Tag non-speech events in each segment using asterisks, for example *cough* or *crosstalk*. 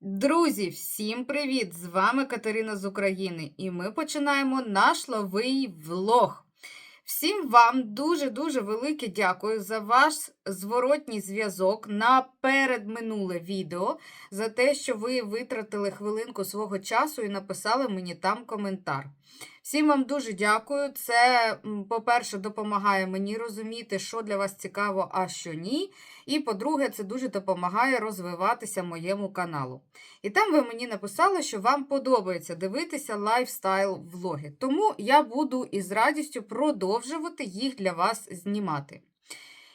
Друзі, всім привіт! З вами Катерина з України, і ми починаємо наш новий влог. Всім вам дуже-дуже велике дякую за ваш зворотній зв'язок на передминуле відео, за те, що ви витратили хвилинку свого часу і написали мені там коментар. Всім вам дуже дякую. Це, по-перше, допомагає мені розуміти, що для вас цікаво, а що ні. І по-друге, це дуже допомагає розвиватися моєму каналу. І там ви мені написали, що вам подобається дивитися лайфстайл влоги. Тому я буду із радістю продовжувати їх для вас знімати.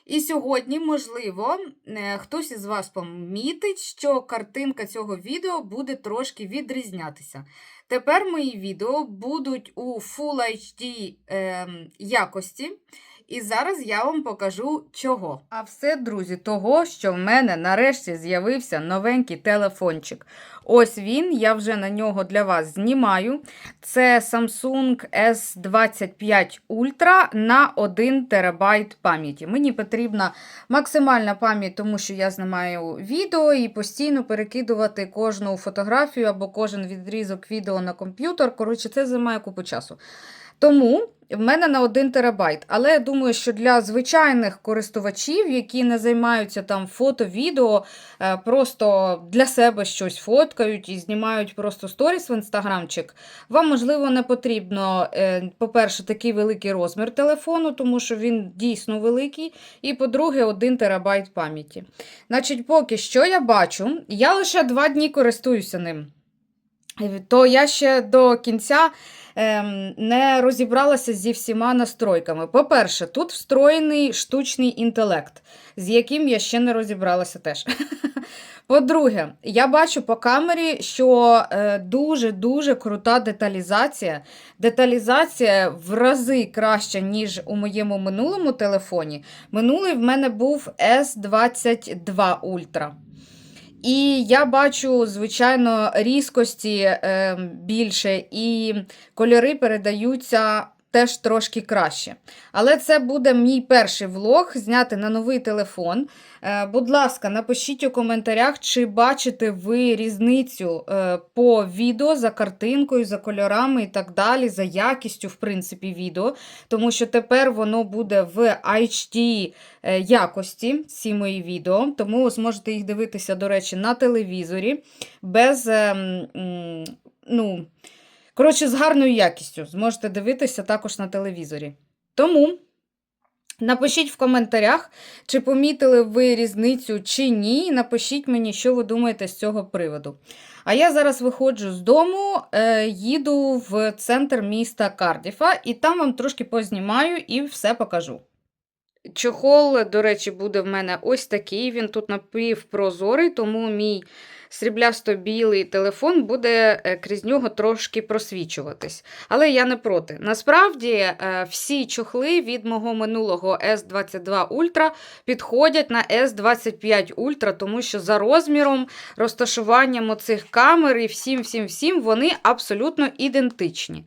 І сьогодні, можливо, е, хтось із вас помітить, що картинка цього відео буде трошки відрізнятися. Тепер мої відео будуть у Full HD е, якості. І зараз я вам покажу чого. А все, друзі, того, що в мене нарешті з'явився новенький телефончик. Ось він, я вже на нього для вас знімаю. Це Samsung S25 Ultra на 1 ТБ пам'яті. Мені потрібна максимальна пам'ять, тому що я знімаю відео і постійно перекидувати кожну фотографію або кожен відрізок відео на комп'ютер. Коротше, це займає купу часу. Тому в мене на 1 терабайт. Але я думаю, що для звичайних користувачів, які не займаються там фото, відео, е, просто для себе щось фоткають і знімають просто сторіс в інстаграмчик, вам, можливо, не потрібно, е, по-перше, такий великий розмір телефону, тому що він дійсно великий. І, по-друге, 1 терабайт пам'яті. Значить, поки що я бачу, я лише два дні користуюся ним. То я ще до кінця ем, не розібралася зі всіма настройками. По-перше, тут встроєний штучний інтелект, з яким я ще не розібралася теж. *laughs* По-друге, я бачу по камері, що дуже-дуже крута деталізація. Деталізація в рази краща, ніж у моєму минулому телефоні. Минулий в мене був S22 Ultra. І я бачу, звичайно, різкості е, більше, і кольори передаються теж трошки краще. Але це буде мій перший влог зняти на новий телефон. Е, будь ласка, напишіть у коментарях, чи бачите ви різницю е, по відео за картинкою, за кольорами і так далі, за якістю, в принципі, відео. Тому що тепер воно буде в HD е, якості, ці мої відео. Тому ви зможете їх дивитися, до речі, на телевізорі, без. ем, ну, Коротше, з гарною якістю. Зможете дивитися також на телевізорі. Тому напишіть в коментарях, чи помітили ви різницю чи ні. Напишіть мені, що ви думаєте з цього приводу. А я зараз виходжу з дому, е, їду в центр міста Кардіфа, і там вам трошки познімаю і все покажу. Чохол, до речі, буде в мене ось такий. Він тут напівпрозорий, тому мій сріблясто-білий телефон буде е, крізь нього трошки просвічуватись. Але я не проти. Насправді, е, всі чохли від мого минулого S22 Ultra підходять на S25 Ultra, тому що за розміром, розташуванням оцих камер і всім, всім, всім вони абсолютно ідентичні.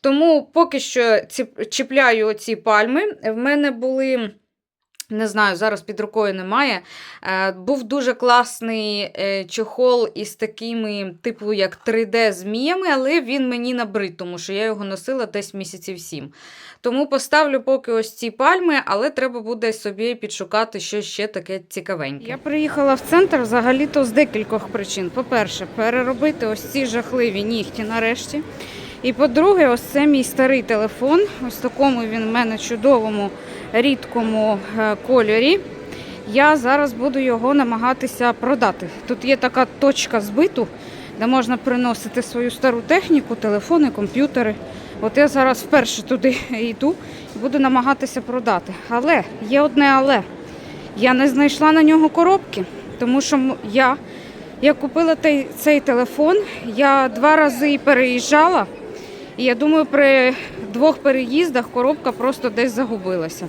Тому поки що ці- чіпляю оці пальми. В мене були. Не знаю, зараз під рукою немає. Е, був дуже класний е, чохол із такими, типу, як 3D-зміями, але він мені набрид, тому що я його носила десь місяців сім. Тому поставлю поки ось ці пальми, але треба буде собі підшукати щось ще таке цікавеньке. Я приїхала в центр взагалі-то з декількох причин. По-перше, переробити ось ці жахливі нігті нарешті. І по-друге, ось це мій старий телефон. Ось такому він в мене чудовому, рідкому е, кольорі. Я зараз буду його намагатися продати. Тут є така точка збиту, де можна приносити свою стару техніку, телефони, комп'ютери. От я зараз вперше туди *laughs* йду і буду намагатися продати. Але є одне але. Я не знайшла на нього коробки, тому що я, я купила той, цей телефон, я два рази переїжджала. І я думаю, при двох переїздах коробка просто десь загубилася.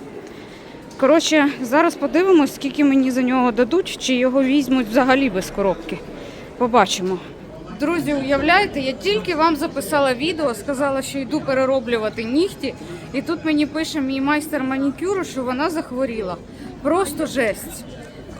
Коротше, зараз подивимось, скільки мені за нього дадуть, чи його візьмуть взагалі без коробки. Побачимо. Друзі, уявляєте, я тільки вам записала відео, сказала, що йду перероблювати нігті, і тут мені пише мій майстер манікюру, що вона захворіла. Просто жесть.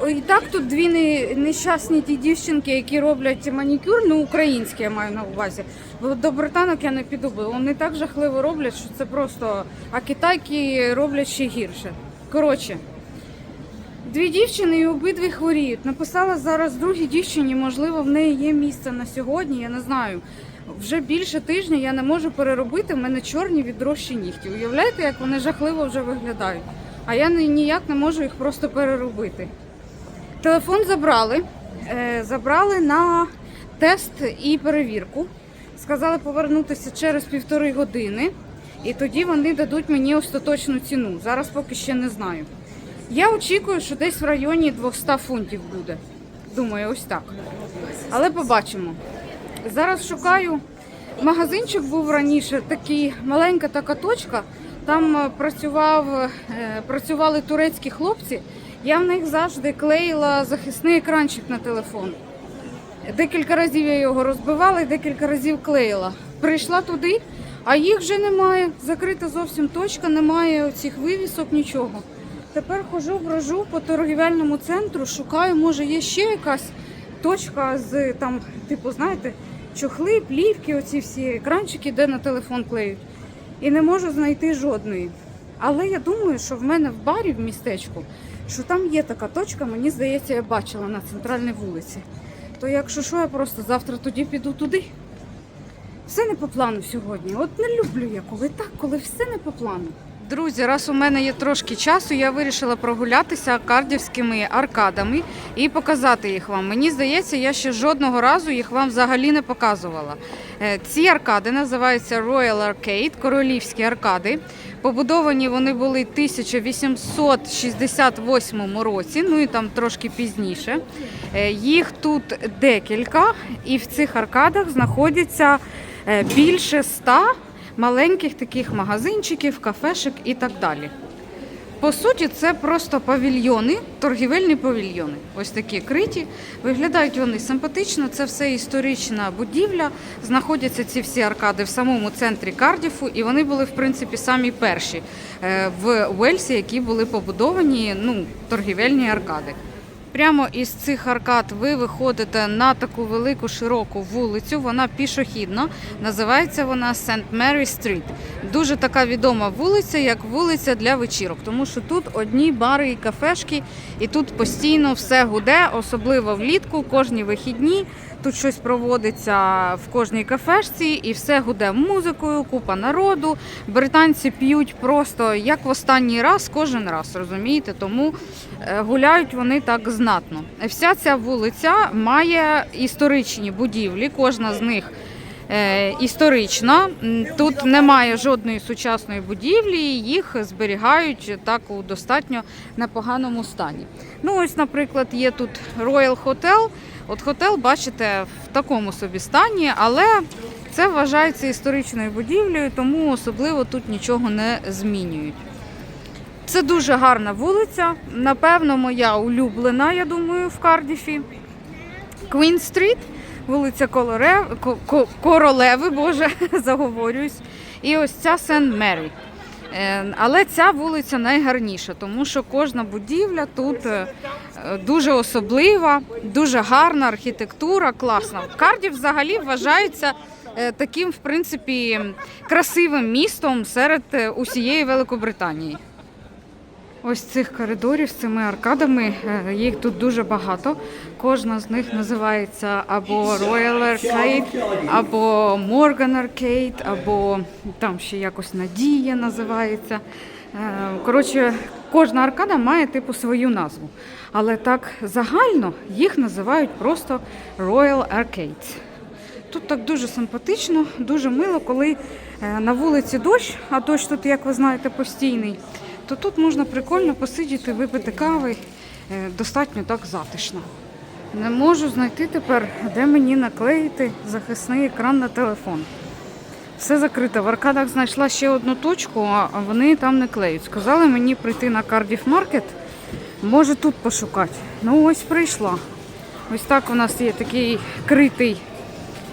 І так тут дві нещасні ті дівчинки, які роблять манікюр, ну українські я маю на увазі. Бо до британок я не піду, бо вони так жахливо роблять, що це просто. А китайки роблять ще гірше. Коротше, дві дівчини і обидві хворіють. Написала зараз другій дівчині, можливо, в неї є місце на сьогодні, я не знаю. Вже більше тижня я не можу переробити, в мене чорні відрощі нігті. Уявляєте, як вони жахливо вже виглядають? А я ніяк не можу їх просто переробити. Телефон забрали. Е, забрали на тест і перевірку. Сказали повернутися через півтори години, і тоді вони дадуть мені остаточну ціну. Зараз поки ще не знаю. Я очікую, що десь в районі 200 фунтів буде. Думаю, ось так. Але побачимо. Зараз шукаю. Магазинчик був раніше, такий маленька така точка. Там е, працював, е, працювали турецькі хлопці. Я в них завжди клеїла захисний екранчик на телефон. Декілька разів я його розбивала і декілька разів клеїла. Прийшла туди, а їх вже немає. Закрита зовсім точка, немає цих вивісок, нічого. Тепер хожу, брожу по торгівельному центру, шукаю, може є ще якась точка з там, типу, знаєте, чохли, плівки, оці всі екранчики, де на телефон клеють. І не можу знайти жодної. Але я думаю, що в мене в барі в містечку, що там є така точка, мені здається, я бачила на центральній вулиці. То якщо що, я просто завтра тоді піду туди. Все не по плану сьогодні. От не люблю я коли так, коли все не по плану. Друзі, раз у мене є трошки часу, я вирішила прогулятися кардівськими аркадами і показати їх вам. Мені здається, я ще жодного разу їх вам взагалі не показувала. Е, Ці аркади називаються Royal Arcade, королівські аркади. Побудовані вони були в 1868 році, ну і там трошки пізніше. Е, Їх тут декілька, і в цих аркадах знаходяться більше ста маленьких таких магазинчиків, кафешек і так далі. По суті, це просто павільйони, торгівельні павільйони. Ось такі криті. Виглядають вони симпатично. Це все історична будівля. Знаходяться ці всі аркади в самому центрі Кардіфу, і вони були, в принципі, самі перші е, в Уельсі, які були побудовані ну, торгівельні аркади. Прямо із цих аркад ви виходите на таку велику широку вулицю. Вона пішохідна. Називається вона St. Mary Street. Дуже така відома вулиця, як вулиця для вечірок, тому що тут одні бари і кафешки, і тут постійно все гуде, особливо влітку, кожні вихідні. Тут щось проводиться в кожній кафешці, і все гуде музикою, купа народу. Британці п'ють просто як в останній раз, кожен раз, розумієте? Тому гуляють вони так знатно. Вся ця вулиця має історичні будівлі, кожна з них. е, Історична, тут немає жодної сучасної будівлі, їх зберігають так у достатньо непоганому стані. Ну, ось, наприклад, є тут Royal Hotel. От готел, бачите, в такому собі стані, але це вважається історичною будівлею, тому особливо тут нічого не змінюють. Це дуже гарна вулиця. Напевно, моя улюблена, я думаю, в Кардіфі. Квін Стріт, вулиця Колоре... Ко- Ко- Королеви, боже, *laughs* заговорююсь. І ось ця Сен Мері. Але ця вулиця найгарніша, тому що кожна будівля тут е, дуже особлива, дуже гарна архітектура, класна. Кардів взагалі вважається е, таким, в принципі, красивим містом серед е, усієї Великобританії. Ось цих коридорів з цими аркадами, е, їх тут дуже багато. Кожна з них називається або Royal Arcade, або Morgan Arcade, або там ще якось Надія називається. Е, Коротше, кожна аркада має типу свою назву. Але так загально їх називають просто Royal Arcades. Тут так дуже симпатично, дуже мило, коли е, на вулиці дощ, а дощ тут, як ви знаєте, постійний, то тут можна прикольно посидіти, випити кави. е, Достатньо так затишно. Не можу знайти тепер, де мені наклеїти захисний екран на телефон. Все закрито. В аркадах знайшла ще одну точку, а вони там не клеють. Сказали мені прийти на Cardiff Market, може тут пошукати. Ну ось прийшла. Ось так у нас є такий критий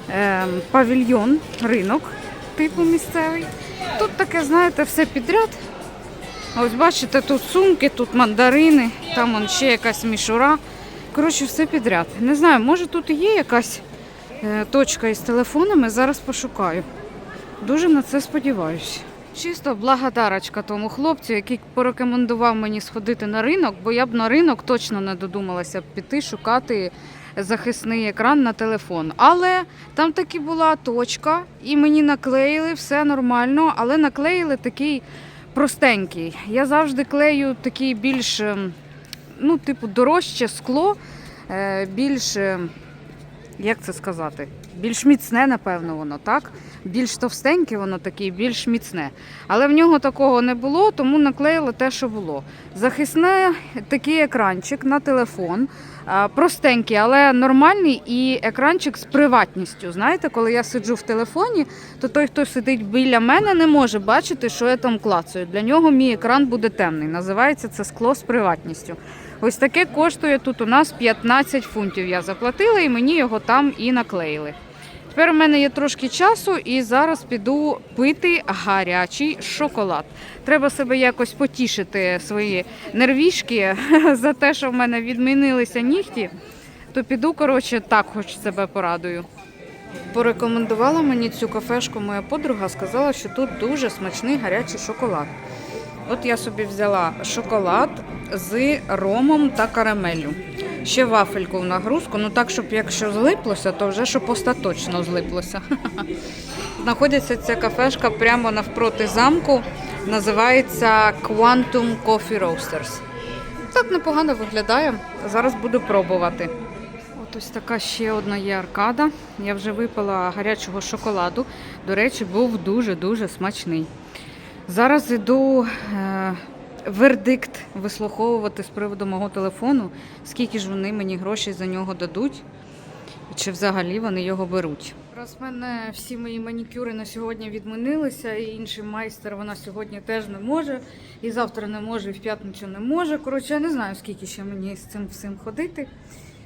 ем, павільйон, ринок, типу місцевий. Тут таке, знаєте, все підряд. Ось бачите, тут сумки, тут мандарини, там он ще якась мішура. Коротше, все підряд. Не знаю, може тут є якась е, точка із телефонами. Зараз пошукаю. Дуже на це сподіваюся. Чисто благодарочка тому хлопцю, який порекомендував мені сходити на ринок, бо я б на ринок точно не додумалася б піти шукати захисний екран на телефон. Але там таки була точка, і мені наклеїли все нормально, але наклеїли такий простенький. Я завжди клею такий більш, ем, ну, типу, дорожче скло, е, більш, е, як це сказати, більш міцне, напевно, воно, так? Більш товстеньке воно таке, більш міцне. Але в нього такого не було, тому наклеїли те, що було. Захисне такий екранчик на телефон. Простенький, але нормальний і екранчик з приватністю. Знаєте, коли я сиджу в телефоні, то той, хто сидить біля мене, не може бачити, що я там клацаю. Для нього мій екран буде темний. Називається це скло з приватністю. Ось таке коштує тут у нас 15 фунтів. Я заплатила і мені його там і наклеїли. Тепер у мене є трошки часу, і зараз піду пити гарячий шоколад. Треба себе якось потішити свої нервішки *laughs* за те, що в мене відмінилися нігті. То піду, коротше, так хоч себе порадую. Порекомендувала мені цю кафешку моя подруга, сказала, що тут дуже смачний гарячий шоколад. От я собі взяла шоколад з ромом та карамеллю. Ще вафельку в нагрузку, ну так, щоб якщо злиплося, то вже щоб остаточно злиплося. *laughs* Знаходиться ця кафешка прямо навпроти замку. Називається Quantum Coffee Roasters. Так непогано виглядає. Зараз буду пробувати. От ось така ще одна є аркада. Я вже випила гарячого шоколаду. До речі, був дуже-дуже смачний. Зараз іду е, вердикт вислуховувати з приводу мого телефону, скільки ж вони мені грошей за нього дадуть, чи взагалі вони його беруть. Раз в мене всі мої манікюри на сьогодні відмінилися, і інший майстер вона сьогодні теж не може, і завтра не може, і в п'ятницю не може. Коротше, я не знаю, скільки ще мені з цим всім ходити.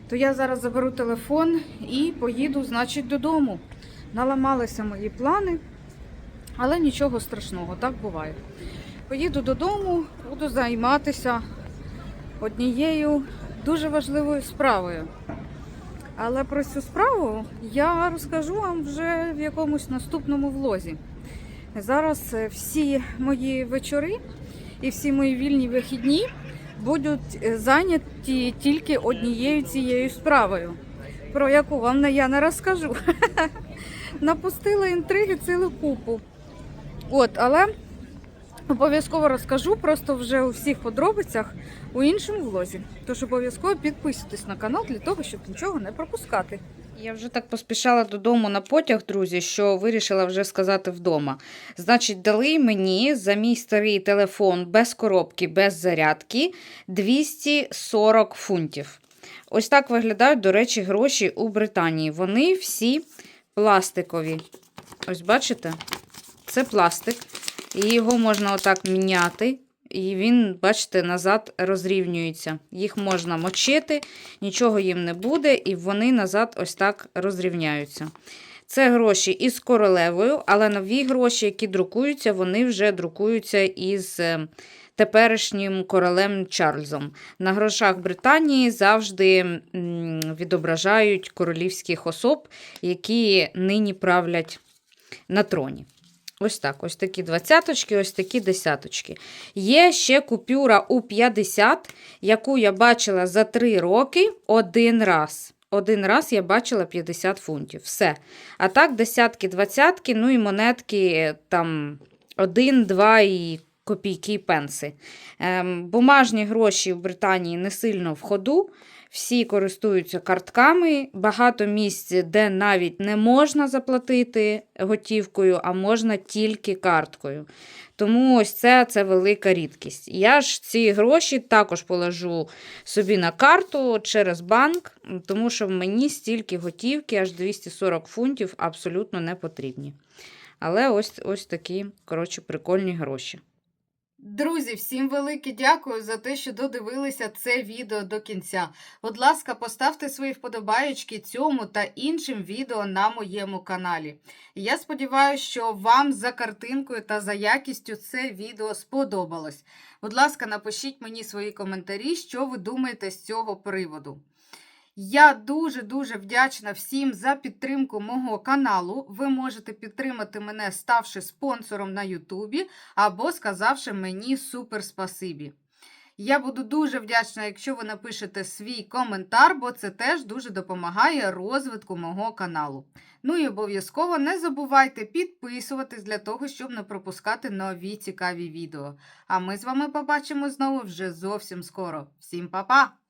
То я зараз заберу телефон і поїду, значить, додому. Наламалися мої плани. Але нічого страшного, так буває. Поїду додому, буду займатися однією дуже важливою справою. Але про цю справу я розкажу вам вже в якомусь наступному влозі. Зараз е, всі мої вечори і всі мої вільні вихідні будуть е, зайняті тільки однією цією справою, про яку вам я не розкажу. *laughs* Напустила інтриги цілу купу. От, але обов'язково розкажу просто вже у всіх подробицях у іншому влозі. Тож обов'язково підписуйтесь на канал для того, щоб нічого не пропускати. Я вже так поспішала додому на потяг, друзі, що вирішила вже сказати вдома. Значить, дали мені за мій старий телефон без коробки, без зарядки 240 фунтів. Ось так виглядають, до речі, гроші у Британії. Вони всі пластикові. Ось бачите? Це пластик, і його можна отак міняти. І він, бачите, назад розрівнюється. Їх можна мочити, нічого їм не буде, і вони назад ось так розрівняються. Це гроші із королевою, але нові гроші, які друкуються, вони вже друкуються із е, теперішнім королем Чарльзом. На грошах Британії завжди відображають королівських особ, які нині правлять на троні. Ось так, ось такі двадцяточки, ось такі десяточки. Є ще купюра у 50, яку я бачила за 3 роки один раз. Один раз я бачила 50 фунтів. Все. А так, десятки, двадцятки, ну і монетки там 1, 2 і копійки і пенси. Ем, бумажні гроші в Британії не сильно в ходу. Всі користуються картками, багато місць, де навіть не можна заплатити готівкою, а можна тільки карткою. Тому ось це, це велика рідкість. Я ж ці гроші також положу собі на карту через банк, тому що мені стільки готівки, аж 240 фунтів, абсолютно не потрібні. Але ось, ось такі, коротше, прикольні гроші. Друзі, всім велике дякую за те, що додивилися це відео до кінця. Будь ласка, поставте свої вподобаєчки цьому та іншим відео на моєму каналі. Я сподіваюся, що вам за картинкою та за якістю це відео сподобалось. Будь ласка, напишіть мені свої коментарі, що ви думаєте з цього приводу. Я дуже-дуже вдячна всім за підтримку мого каналу. Ви можете підтримати мене, ставши спонсором на Ютубі або сказавши мені супер спасибі. Я буду дуже вдячна, якщо ви напишете свій коментар, бо це теж дуже допомагає розвитку мого каналу. Ну і обов'язково не забувайте підписуватись для того, щоб не пропускати нові цікаві відео. А ми з вами побачимо знову вже зовсім скоро. Всім па-па!